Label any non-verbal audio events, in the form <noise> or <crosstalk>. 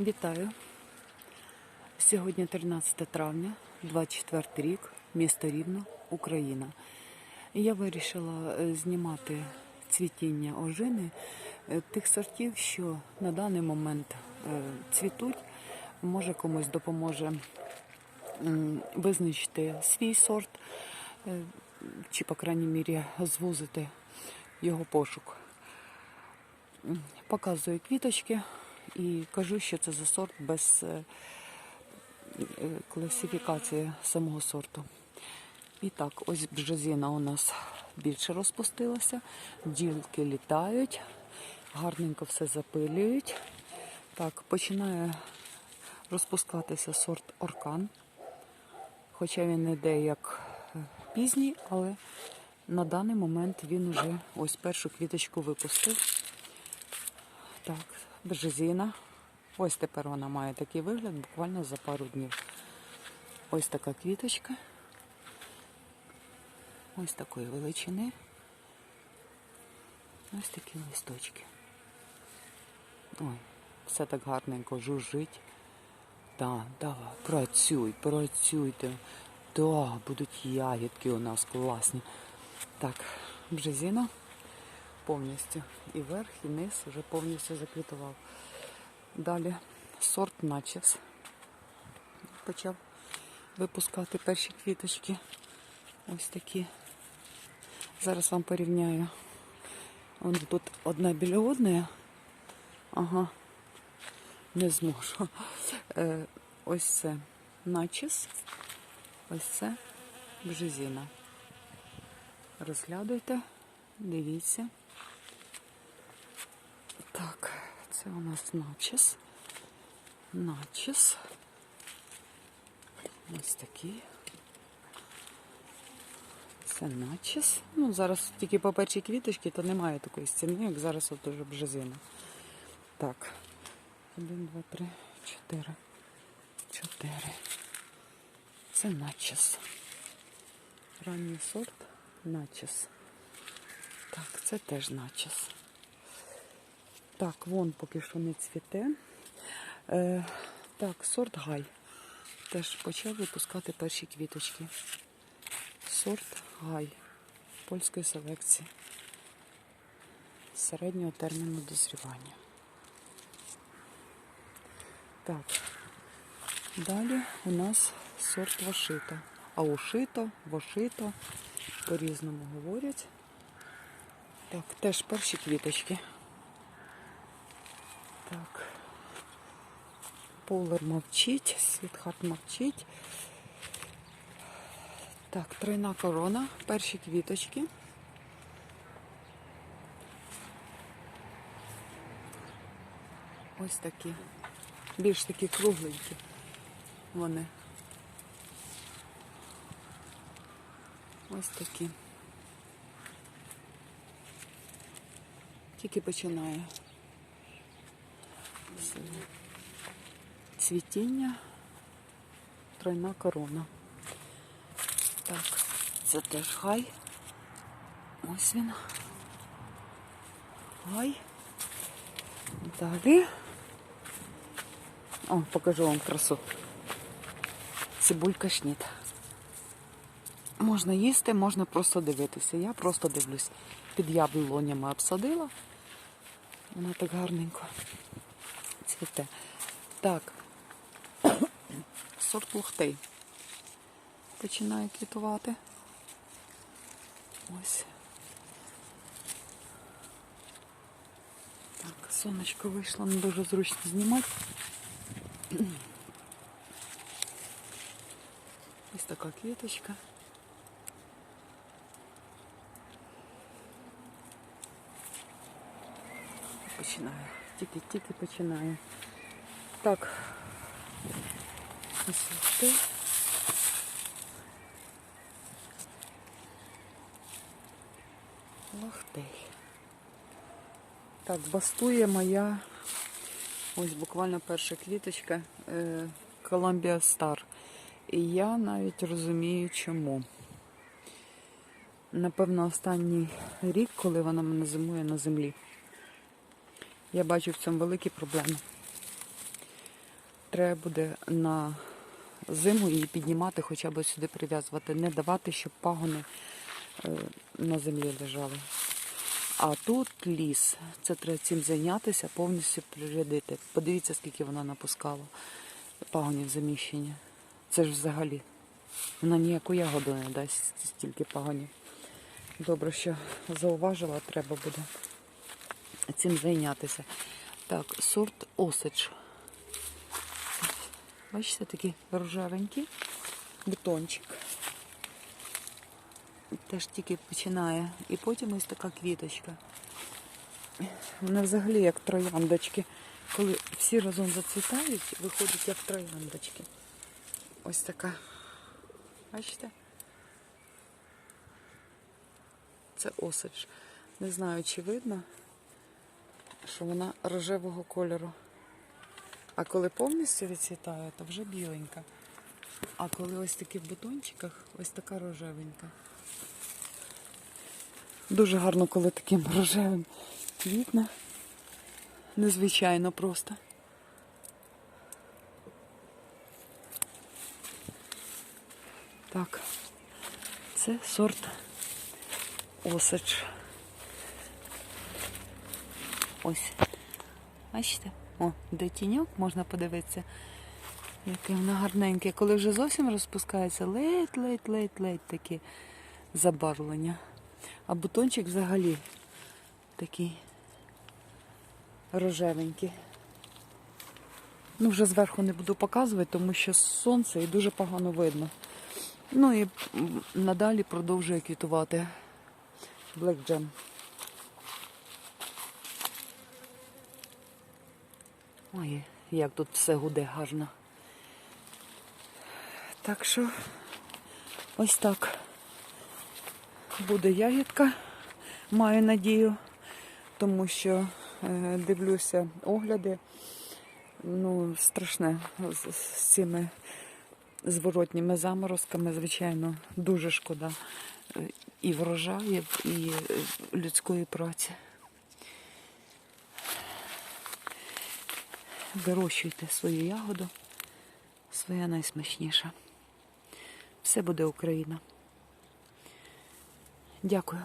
Вітаю. Сьогодні 13 травня, 24 рік, місто Рівно, Україна. Я вирішила е, знімати цвітіння ожини е, тих сортів, що на даний момент е, цвітуть. Може комусь допоможе визначити свій сорт, чи, по крайній мірі, звузити його пошук. Показую квіточки і кажу, що це за сорт без е, е, класифікації самого сорту. І так, ось бжезина у нас більше розпустилася, ділки літають, гарненько все запилюють. Так, починає розпускатися сорт оркан. Хоча він іде як е, пізній, але на даний момент він уже ось першу квіточку випустив. Так, бежезіна. Ось тепер вона має такий вигляд буквально за пару днів. Ось така квіточка. Ось такої величини. Ось такі листочки. Ой, все так гарненько жужжить. Да, давай, працюй, працюйте. Да, будуть ягідки у нас класні. Так, бжезіна повністю. І верх, і низ вже повністю заквітував. Далі сорт начес. Почав випускати перші квіточки. Ось такі. Зараз вам порівняю. Вон тут одна біля одної. Ага. Не зможу. Е, ось це начес. Ось це бжезіна. Розглядуйте, дивіться. Так, це у нас начес. Начес. Ось такий. Це начес. Ну, зараз тільки по першій квіточці, то немає такої стіни, як зараз от уже бжезина. Так. Один, два, три, чотири. Чотири. Це начес. Ранній сорт начес. Так, це теж начес. Так, вон поки що не цвіте. Е, так, сорт гай. Теж почав випускати перші квіточки. Сорт гай польської селекції. Середнього терміну дозрівання. Так, далі у нас сорт вашита. А ушито, вашито, по-різному говорять. Так, теж перші квіточки. Так. Полер мовчить, Світхарт мовчить. Так, тройна корона, перші квіточки. Ось такі. Більш такі кругленькі вони. Ось такі. Тільки починає. Це Цвітіння, тройна корона. Так, це теж гай. Ось він. Гай. Далі. О, покажу вам красу. Цибулька шніт. Можна їсти, можна просто дивитися. Я просто дивлюсь. Під яблунями обсадила. Вона так гарненько цвіте. Так. <coughs> Сорт лухтей. Починає квітувати. Ось. Так, сонечко вийшло, не дуже зручно знімати. Ось <coughs> така квіточка. Починає. Тільки-тільки починає. Так. Ось листи. Лахтей. Так, бастує моя ось буквально перша квіточка е, Columbia Star. І я навіть розумію, чому. Напевно, останній рік, коли вона мене зимує на землі. Я бачу в цьому великі проблеми. треба буде на зиму її піднімати, хоча б сюди прив'язувати, не давати, щоб пагони е, на землі лежали. А тут ліс. Це треба цим зайнятися, повністю прирядити. Подивіться, скільки вона напускала пагонів заміщення. Це ж взагалі. Вона ніяку ягоду не дасть стільки пагонів. Добре, що зауважила, треба буде цим зайнятися. Так, сорт осич. Бачите, такий рожевенький бутончик. Теж тільки починає. І потім ось така квіточка. Вона взагалі як трояндочки. Коли всі разом зацвітають, виходять як трояндочки. Ось така. Бачите? Це осадж. Не знаю, чи видно, що вона рожевого кольору. А коли повністю відцвітає, то вже біленька. А коли ось такі в бутончиках, ось така рожевенька. Дуже гарно, коли таким рожевим квітне. Незвичайно просто. Так, це сорт осач. Ось. Бачите? О, де тіньок, можна подивитися. Яке воно гарненьке. Коли вже зовсім розпускається, ледь-ледь-ледь-ледь такі забарвлення. А бутончик взагалі такий рожевенький. Ну, вже зверху не буду показувати, тому що сонце і дуже погано видно. Ну і надалі продовжує квітувати Black Jam. Ой, як тут все гуде гарно. Так що ось так буде ягідка, маю надію, тому що е, дивлюся огляди. Ну, страшне з, з цими зворотніми заморозками, звичайно, дуже шкода е, і врожаїв, і е, людської праці. Вирощуйте свою ягоду, своя найсмачніша. Все буде Україна. Дякую.